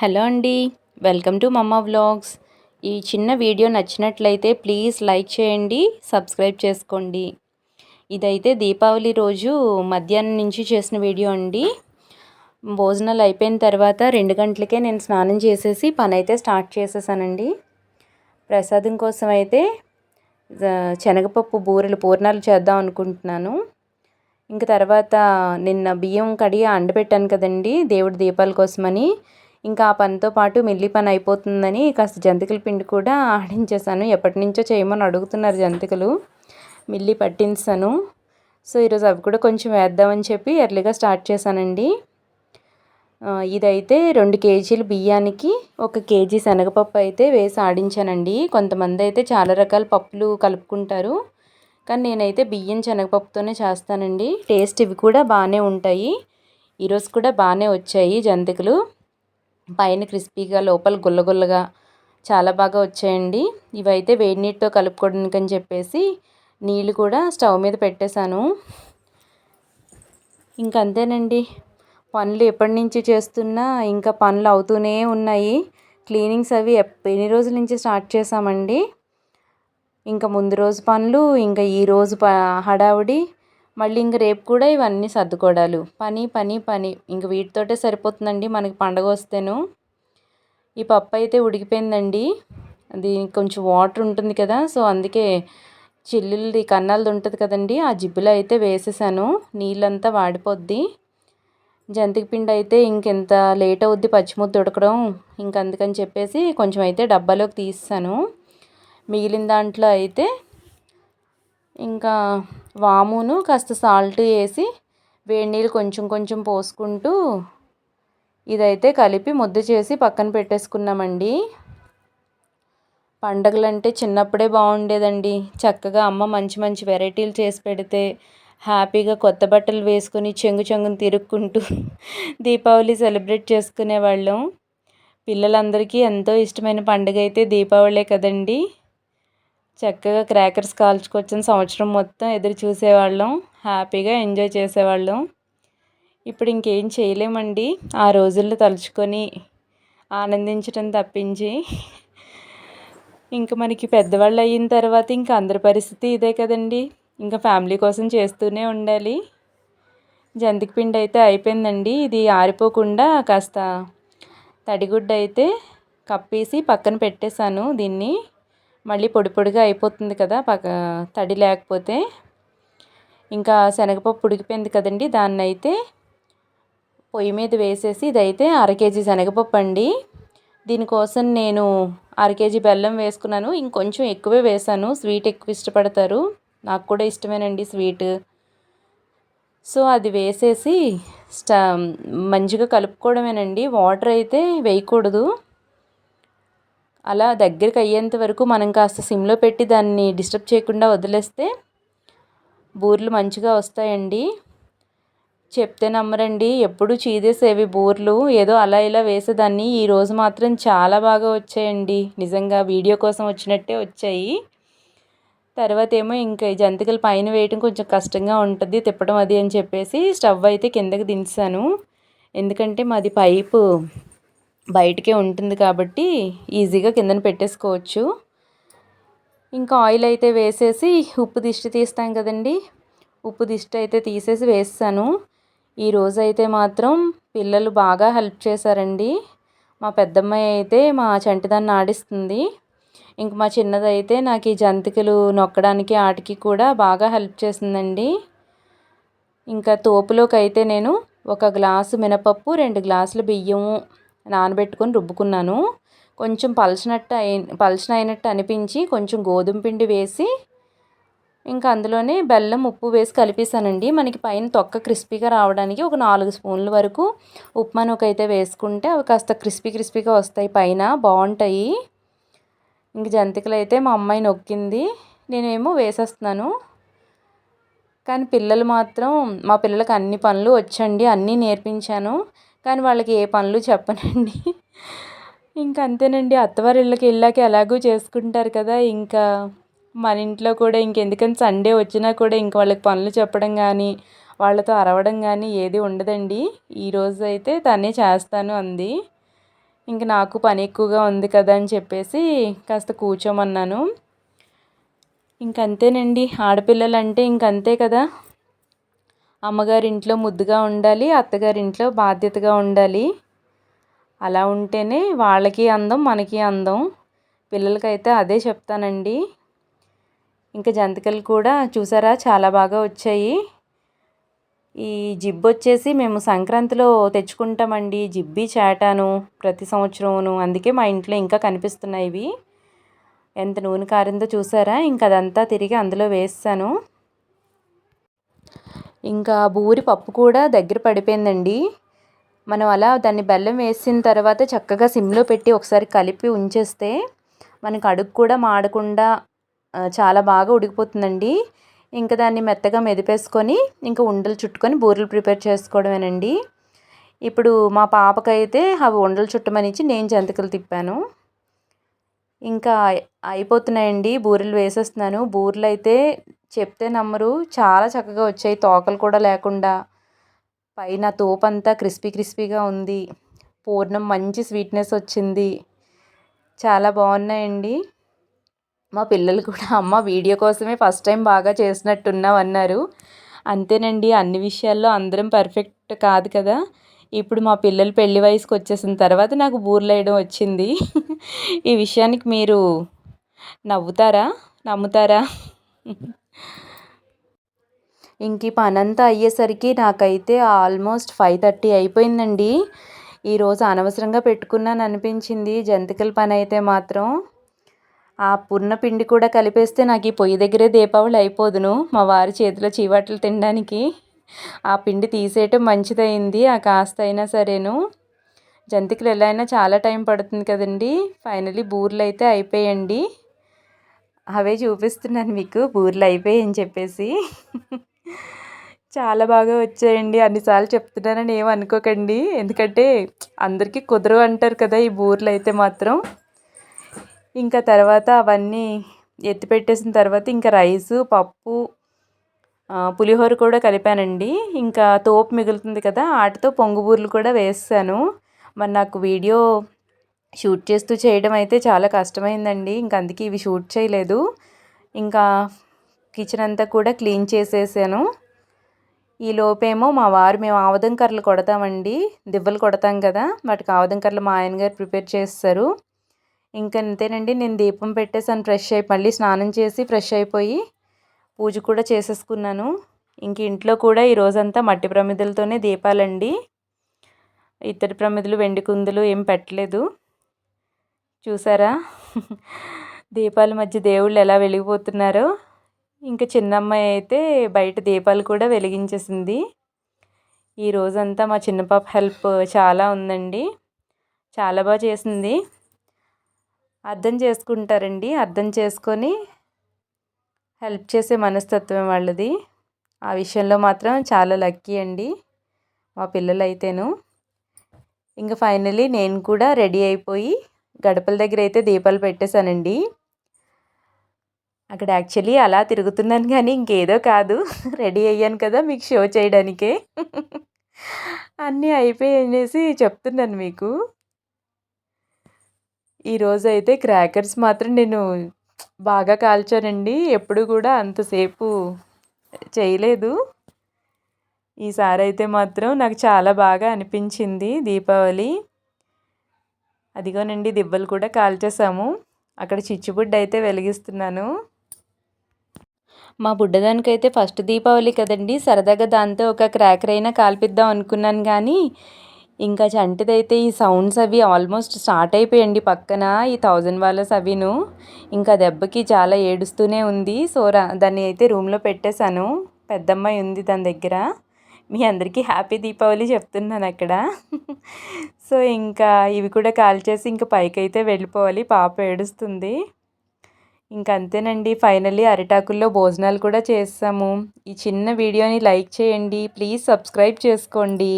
Hello అండి welcome to మమ్మ vlogs. ఈ చిన్న వీడియో నచ్చినట్లయితే ప్లీజ్ లైక్ చేయండి సబ్స్క్రైబ్ చేసుకోండి. ఇదైతే దీపావళి రోజు మధ్యాహ్నం నుంచి చేసిన వీడియో అండి. భోజనాలు అయిపోయిన తర్వాత రెండు గంటలకే నేను స్నానం చేసేసి పని అయితే స్టార్ట్ చేసేసానండి. ప్రసాదం కోసం అయితే శనగపప్పు బూరెలు పూర్ణాలు చేద్దాం అనుకుంటున్నాను. ఇంక తర్వాత నిన్న బియ్యం కడిగి అండబెట్టాను కదండి దేవుడి దీపాల కోసమని. ఇంకా ఆ పనితో పాటు మిల్లి పని అయిపోతుందని కాస్త జంతికల పిండి కూడా ఆడించేసాను ఎప్పటి నుంచో చేయమని అడుగుతున్నారు జంతికలు. మిల్లి పట్టించాను. సో ఈరోజు అవి కూడా కొంచెం వేద్దామని చెప్పి ఎర్లీగా స్టార్ట్ చేశానండి. ఇదైతే రెండు కేజీలు బియ్యానికి ఒక కేజీ శనగపప్పు అయితే వేసి ఆడించానండి. కొంతమంది అయితే చాలా రకాల పప్పులు కలుపుకుంటారు. కానీ నేనైతే బియ్యం శనగపప్పుతోనే చేస్తానండి. టేస్ట్ ఇవి కూడా బాగానే ఉంటాయి. ఈరోజు కూడా బాగానే వచ్చాయి జంతికలు. పైన క్రిస్పీగా లోపల గుల్లగుల్లగా చాలా బాగా వచ్చాయండి. ఇవైతే వేడి నీటితో కలుపుకోవడానికి అని చెప్పేసి నీళ్ళు కూడా స్టవ్ మీద పెట్టేశాను. ఇంకంతేనండి. పనులు ఎప్పటి నుంచి చేస్తున్నా ఇంకా పనులు అవుతూనే ఉన్నాయి. క్లీనింగ్స్ అవి ఎన్ని రోజుల నుంచి స్టార్ట్ చేసామండి ఇంకా ముందు రోజు పనులు ఇంకా ఈ రోజు హడావుడి మళ్ళీ ఇంక రేపు కూడా ఇవన్నీ సర్దుకోవడాలు పని పని పని. ఇంక వీటితోటే సరిపోతుందండి మనకి పండగ వస్తేను. ఈ పప్పు అయితే ఉడికిపోయిందండి. అది కొంచెం వాటర్ ఉంటుంది కదా సో అందుకే చిల్లులది కన్నాలది ఉంటుంది కదండి ఆ జిబ్బులో అయితే వేసేసాను. నీళ్ళంతా వాడిపోద్ది. జంతిక పిండి అయితే ఇంకెంత లేట్ అవుద్ది పచ్చిమూత ఉడకడం ఇంక అందుకని చెప్పేసి కొంచెం అయితే డబ్బాలోకి తీసాను మిగిలిన దాంట్లో అయితే ఇంకా వామును కాస్త సాల్ట్ వేసి వేడి నీళ్ళు కొంచెం కొంచెం పోసుకుంటూ ఇదైతే కలిపి ముద్ద చేసి పక్కన పెట్టేసుకున్నామండి. పండగలంటే చిన్నప్పుడే బాగుండేదండి. చక్కగా అమ్మ మంచి మంచి వెరైటీలు చేసి పెడితే హ్యాపీగా కొత్త బట్టలు వేసుకొని చెంగు చెంగుని తిరుక్కుంటూ దీపావళి సెలబ్రేట్ చేసుకునేవాళ్ళం. పిల్లలందరికీ ఎంతో ఇష్టమైన పండుగ అయితే దీపావళే కదండీ. చక్కగా క్రాకర్స్ కాల్చుకొచ్చిన సంవత్సరం మొత్తం ఎదురు చూసేవాళ్ళం. హ్యాపీగా ఎంజాయ్ చేసేవాళ్ళం. ఇప్పుడు ఇంకేం చేయలేమండి. ఆ రోజుల్లో తలుచుకొని ఆనందించడం తప్పించి ఇంకా మనకి పెద్దవాళ్ళు అయిన తర్వాత ఇంకా అందరి పరిస్థితి ఇదే కదండి. ఇంకా ఫ్యామిలీ కోసం చేస్తూనే ఉండాలి. జంతిక పిండి అయితే అయిపోయిందండి. ఇది ఆరిపోకుండా కాస్త తడిగుడ్డ అయితే కప్పేసి పక్కన పెట్టేశాను దీన్ని. మళ్ళీ పొడి పొడిగా అయిపోతుంది కదా పక్క తడి లేకపోతే. ఇంకా శనగపప్పు ఉడికిపోయింది కదండి దాన్ని అయితే పొయ్యి మీద వేసేసి ఇదైతే అర కేజీ శనగపప్పు అండి. దీనికోసం నేను అర కేజీ బెల్లం వేసుకున్నాను ఇంకొంచెం ఎక్కువే వేసాను స్వీట్ ఎక్కువ ఇష్టపడతారు. నాకు కూడా ఇష్టమేనండి స్వీట్. సో అది వేసేసి స్టా మంచిగా కలుపుకోవడమేనండి. వాటర్ అయితే వేయకూడదు. అలా దగ్గరికి అయ్యేంత వరకు మనం కాస్త సిమ్లో పెట్టి దాన్ని డిస్టర్బ్ చేయకుండా వదిలేస్తే బూర్లు మంచిగా వస్తాయండి. చెప్తే నమ్మరండి. ఎప్పుడు చీదేసేవి బూర్లు. ఏదో అలా ఇలా వేసేదాన్ని. ఈరోజు మాత్రం చాలా బాగా వచ్చాయండి. నిజంగా వీడియో కోసం వచ్చినట్టే వచ్చాయి. తర్వాత ఏమో ఇంకా జంతికలు పైన వేయటం కొంచెం కష్టంగా ఉంటుంది. తిప్పడం అది అని చెప్పేసి స్టవ్ అయితే కిందకి దించాను. ఎందుకంటే మాది పైపు. బయటకే ఉంటుంది కాబట్టి ఈజీగా కిందన పెట్టేసుకోవచ్చు. ఇంకా ఆయిల్ అయితే వేసేసి ఉప్పు దిష్టి తీస్తాం కదండి. ఉప్పు దిష్టి అయితే తీసేసి వేస్తాను. ఈరోజు అయితే మాత్రం పిల్లలు బాగా హెల్ప్ చేశారండి. మా పెద్దమ్మాయి అయితే మా చంటిదాన్ని ఆడిస్తుంది. ఇంక మా చిన్నదైతే నాకు ఈ జంతికలు నొక్కడానికి ఆటికి కూడా బాగా హెల్ప్ చేసిందండి ఇంకా తోపులోకి అయితే నేను ఒక గ్లాసు మినపప్పు రెండు గ్లాసులు బియ్యము నానబెట్టుకొని రుబ్బుకున్నాను. కొంచెం పలిచినట్టు అయి పలచన అయినట్టు అనిపించి కొంచెం గోధుమ పిండి వేసి ఇంకా అందులోనే బెల్లం ఉప్పు వేసి కలిపేసానండి మనకి పైన తొక్క క్రిస్పీగా రావడానికి ఒక నాలుగు స్పూన్ల వరకు ఉప్మానొక అయితే వేసుకుంటే అవి కాస్త క్రిస్పీ క్రిస్పీగా వస్తాయి పైన బాగుంటాయి. ఇంక జంతికలు అయితే మా అమ్మాయి నొక్కింది. నేనేమో వేసేస్తున్నాను. కానీ పిల్లలు మాత్రం మా పిల్లలకి అన్ని పనులు వచ్చండి అన్నీ నేర్పించాను. కానీ వాళ్ళకి ఏ పనులు చెప్పనండి. ఇంకా అంతేనండి. అత్తవారి ఇళ్ళకి వెళ్ళాక ఎలాగో చేసుకుంటారు కదా. ఇంకా మన ఇంట్లో కూడా ఇంకెందుకని సండే వచ్చినా కూడా ఇంక వాళ్ళకి పనులు చెప్పడం కానీ వాళ్ళతో అరవడం కానీ ఏది ఉండదండి. ఈరోజు అయితే తనే చేస్తాను అంది. ఇంక నాకు పని ఎక్కువగా ఉంది కదా అని చెప్పేసి కాస్త కూర్చోమన్నాను. ఇంకంతేనండి ఆడపిల్లలంటే ఇంకంతే కదా. అమ్మగారింట్లో ముద్దుగా ఉండాలి అత్తగారింట్లో బాధ్యతగా ఉండాలి. అలా ఉంటేనే వాళ్ళకి అందం మనకి అందం. పిల్లలకైతే అదే చెప్తానండి. ఇంకా జంతికలు కూడా చూసారా చాలా బాగా వచ్చాయి. ఈ జిబ్బు వచ్చేసి మేము సంక్రాంతిలో తెచ్చుకుంటామండి జిబ్బి చేటాను ప్రతి సంవత్సరమును. అందుకే మా ఇంట్లో ఇంకా కనిపిస్తున్నాయి ఇవి. ఎంత నూనె కారిందో చూసారా ఇంకా అదంతా తిరిగి అందులో వేస్తాను. ఇంకా బూరి పప్పు కూడా దగ్గర పడిపోయిందండి. మనం అలా దాన్ని బెల్లం వేసిన తర్వాత చక్కగా సిమ్లో పెట్టి ఒకసారి కలిపి ఉంచేస్తే మనకు అడుగు కూడా మాడకుండా చాలా బాగా ఉడికిపోతుందండి. ఇంకా దాన్ని మెత్తగా మెదిపేసుకొని ఇంకా ఉండలు చుట్టుకొని బూరెలు ప్రిపేర్ చేసుకోవడమేనండి. ఇప్పుడు మా పాపకైతే అవి ఉండలు చుట్టమనిచ్చి నేను జంతికలు తిప్పాను. ఇంకా అయిపోతున్నాయండి బూరెలు వేసేస్తున్నాను. బూరెలు అయితే చెప్తే నమ్మరు. చాలా చక్కగా వచ్చాయి. తోకలు కూడా లేకుండా. పైన తోపంతా క్రిస్పీ క్రిస్పీగా ఉంది. పూర్ణం మంచి స్వీట్నెస్ వచ్చింది. చాలా బాగున్నాయండి. మా పిల్లలు కూడా అమ్మ వీడియో కోసమే ఫస్ట్ టైం బాగా చేసినట్టున్నావు అన్నారు అంతేనండి. అన్ని విషయాల్లో అందరం పర్ఫెక్ట్ కాదు కదా. ఇప్పుడు మా పిల్లలు పెళ్ళి వయసుకు వచ్చేసిన తర్వాత నాకు బూర్లేయడం వచ్చింది. ఈ విషయానికి మీరు నవ్వుతారా? నమ్ముతారా? ఇంక ఈ పనంతా అయ్యేసరికి నాకైతే ఆల్మోస్ట్ ఫైవ్ థర్టీ అయిపోయిందండి. ఈరోజు అనవసరంగా పెట్టుకున్నాను అనిపించింది. జంతికల పని అయితే మాత్రం ఆ పున్న పిండి కూడా కలిపేస్తే నాకు ఈ పొయ్యి దగ్గరే దీపావళి అయిపోదును. మా వారి చేతిలో చీవాట్లు తినడానికి. ఆ పిండి తీసేయటం మంచిదైంది ఆ కాస్త అయినా సరేను. జంతికలు ఎలా అయినా చాలా టైం పడుతుంది కదండి. ఫైనలీ బూర్లు అయితే అయిపోయండి. అవే చూపిస్తున్నాను మీకు. బూర్లు అయిపోయాయి అని చెప్పేసి. చాలా బాగా వచ్చాయండి. అన్నిసార్లు చెప్తున్నానని ఏమనుకోకండి అనుకోకండి. ఎందుకంటే అందరికీ కుదరవు అంటారు కదా ఈ బూర్లు అయితే మాత్రం. ఇంకా తర్వాత అవన్నీ ఎత్తి పెట్టేసిన తర్వాత ఇంకా రైసు పప్పు పులిహోర కూడా కలిపానండి. ఇంకా తోపు మిగులుతుంది కదా వాటితో పొంగుబూర్లు కూడా వేసాను. మరి నాకు వీడియో షూట్ చేస్తూ చేయడం అయితే చాలా కష్టమైందండి. ఇంక అందుకే ఇవి షూట్ చేయలేదు. ఇంకా కిచెన్ అంతా కూడా క్లీన్ చేసేసాను. ఈ లోపేమో మా వారు మేము ఆవదం కర్రలు కొడతామండి. దివ్వలు కొడతాం కదా వాటికి ఆవదం కర్రలు మా ఆయన గారు ప్రిపేర్ చేస్తారు. ఇంకా అంతేనండి నేను దీపం పెట్టేసాను ఫ్రెష్ అయి మళ్ళీ స్నానం చేసి ఫ్రెష్ అయిపోయి పూజ కూడా చేసేసుకున్నాను. ఇంక ఇంట్లో కూడా ఈరోజంతా మట్టి ప్రమిదలతోనే దీపాలండి. ఇత్తడి ప్రమిదలు వెండి కుందులు ఏం పెట్టలేదు. చూసారా? దీపాల మధ్య దేవుళ్ళు ఎలా వెలిగిపోతున్నారో. ఇంకా చిన్నమ్మాయి అయితే బయట దీపాలు కూడా వెలిగించేసింది. ఈ రోజంతా మా చిన్న పాప హెల్ప్ చాలా ఉందండి. చాలా బాగా చేసింది. అర్థం చేసుకుంటారండి. అర్థం చేసుకొని హెల్ప్ చేసే మనస్తత్వం వాళ్ళది. ఆ విషయంలో మాత్రం చాలా లక్కీ అండి మా పిల్లలు అయితేను ఇంకా ఫైనలీ నేను కూడా రెడీ అయిపోయి గడపల దగ్గర అయితే దీపాలు పెట్టేశానండి. అక్కడ యాక్చువల్లీ అలా తిరుగుతున్నాను కానీ ఇంకేదో కాదు. రెడీ అయ్యాను కదా మీకు షో చేయడానికే. అన్నీ అయిపోయి చెప్తున్నాను మీకు. ఈరోజు అయితే క్రాకర్స్ మాత్రం నేను బాగా కాల్చానండి. ఎప్పుడు కూడా అంతసేపు చేయలేదు. ఈసారి అయితే మాత్రం నాకు చాలా బాగా అనిపించింది దీపావళి. అదిగోనండి దిబ్బలు కూడా కాల్చేసాము. అక్కడ చిచ్చుబుడ్డ అయితే వెలిగిస్తున్నాను. మా బుడ్డదానికైతే ఫస్ట్ దీపావళి కదండి. సరదాగా దాంతో ఒక క్రాకర్ అయినా కాల్పిద్దాం అనుకున్నాను కానీ ఇంకా చంటిదైతే ఈ సౌండ్స్ అవి ఆల్మోస్ట్ స్టార్ట్ అయిపోయండి పక్కన ఈ థౌజండ్ వాలర్స్ అవిను. ఇంకా దెబ్బకి చాలా ఏడుస్తూనే ఉంది. సో దాన్ని అయితే రూమ్లో పెట్టేశాను. పెద్దమ్మాయి ఉంది దాని దగ్గర. మీ అందరికీ హ్యాపీ దీపావళి చెప్తున్నాను అక్కడ. సో ఇంకా ఇవి కూడా కాల్ చేసి ఇంకా పైకి అయితే వెళ్ళిపోవాలి. పాప ఏడుస్తుంది. ఇంక అంతేనండి ఫైనల్లీ అరిటాకుల్లో భోజనాలు కూడా చేసాము ఈ చిన్న వీడియోని లైక్ చేయండి. ప్లీజ్ సబ్స్క్రైబ్ చేసుకోండి.